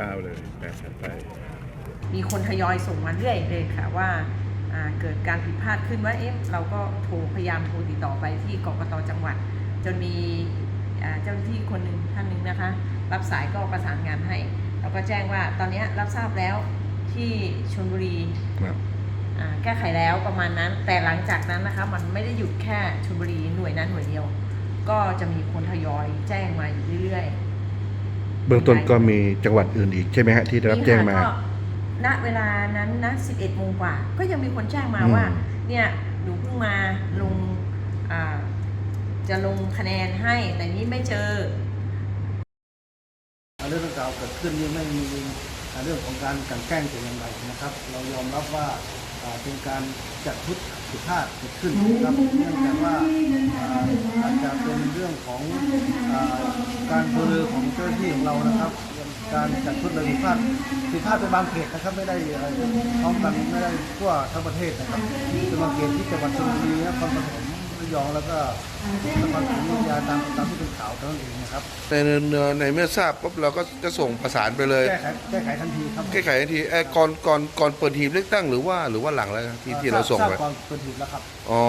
เก้าเลยแปดถัดไป มีคนทยอยส่งมาเรื่อยเลยค่ะว่าอ่าเกิดการผิดพลาดขึ้นว่าเอ๊ะเราก็โทรพยายามโทรติดต่อไปที่กกตจังหวัด จนมีอ่าเจ้าหน้าที่คนหนึ่งท่านหนึ่งนะคะ รับสายก็ประสานงานให้ แล้วก็แจ้งว่าตอนนี้รับทราบแล้วที่ชลบุรีครับอ่าแก้ไขแล้วประมาณนั้น แต่หลังจากนั้นนะคะ มันไม่ได้หยุดแค่ชลบุรีหน่วยนั้นหน่วยเดียว ก็จะมีคนทยอยแจ้งมาอยู่เรื่อยๆ เบื้องต้นก็มีจังหวัดอื่นอีกใช่ไหมฮะที่ได้รับแจ้งมานี่ค่ะก็ณเวลานั้นนะ11โมงกว่า ก็ยังมีคนแจ้งมาอืม ว่า เนี่ยหนูเพิ่งมาลงอ่าจะลงคะแนนให้แต่นี้ไม่เจอ เรื่องดังกล่าวเกิดขึ้นนี่ไม่มีเรื่องของการกลันแกล้งแต่อย่างใดนะครับ เรายอมรับว่าอ่าเป็นการจัดชุดผิดพลาดเกิดขึ้นนะครับเนื่องจากว่าอ่าอาจจะเป็นเรื่องของอา การเบลอของเจ้าหน้าที่ของเรานะครับ การจัดชุดเลยผิดพลาดผิดพลาดเป็นบางเขตนะครับไม่ได้อะไรพร้อมกันไม่ได้ทั่วทั้งประเทศนะครับเป็นบางเขตที่จังหวัดชลบุรีนครปฐมระยองแล้วก็นครศรีอยุธยาตามตามที่เป็นข่าวเท่านั้นเองนะครับในในในเมื่อทราบปุ๊บเราก็จะส่งประสานไปเลยแก้ไขแก้ไขทันทีครับแก้ไขทันทีเอ่อก่อนก่อนก่อนเปิดหีบเลือกตั้งหรือว่าหรือว่าหลังแล้วที่ที่เราส่งทราบไปก่อนเปิดหีบแล้วครับอ๋อ